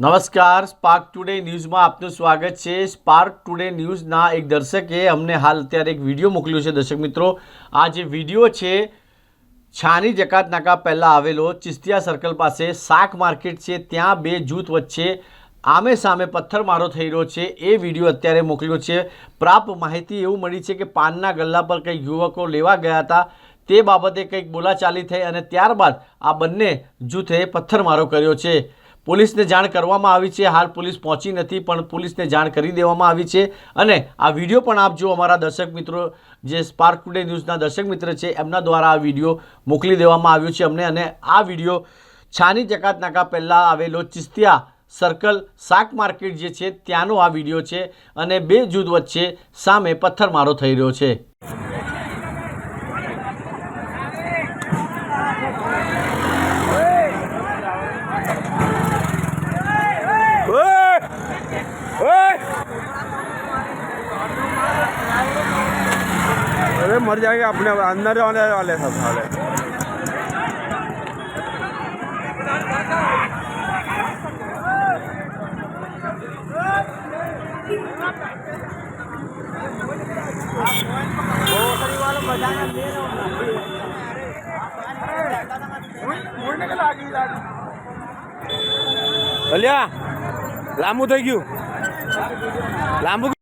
નમસ્કાર spark today ન્યૂઝમાં આપનું સ્વાગત છે. સ્પાર્ક ટુડે ન્યૂઝના એક દર્શકે અમને હાલ અત્યારે એક વીડિયો મોકલ્યો છે, દર્શક મિત્રો. આ જે વીડિયો છે, છાની જકાત નાકા પહેલાં આવેલો ચિસ્તિયા સર્કલ પાસે શાક માર્કેટ છે, ત્યાં બે જૂથ વચ્ચે આમે સામે પથ્થરમારો થઈ રહ્યો છે. એ વીડિયો અત્યારે મોકલ્યો છે. પ્રાપ્ત માહિતી એવું મળી છે કે પાનના ગલ્લા પર કંઈક યુવકો લેવા ગયા હતા. તે બાબતે કંઈક બોલાચાલી થઈ અને ત્યારબાદ આ બંને જૂથે પથ્થરમારો કર્યો છે. પોલીસને જાણ કરવામાં આવી છે. હાલ પોલીસ પહોંચી નથી, પણ પોલીસને જાણ કરી દેવામાં આવી છે. અને આ વીડિયો પણ આપ જો અમારા દર્શક મિત્રો, જે સ્પાર્ક ટુડે ન્યૂઝના દર્શક મિત્ર છે, એમના દ્વારા આ વીડિયો મોકલી દેવામાં આવ્યો છે અમને. અને આ વીડિયો છાની જકાત નાકા પહેલાં આવેલો ચિસ્તિયા સર્કલ શાક માર્કેટ જે છે, ત્યાંનો આ વીડિયો છે. અને બે જૂથ વચ્ચે સામે પથ્થરમારો થઈ રહ્યો છે. मर जाएंगे अपने अंदर वाले वाले सब साले અલ્યા લાંબુ થઈ ગયું લાંબુ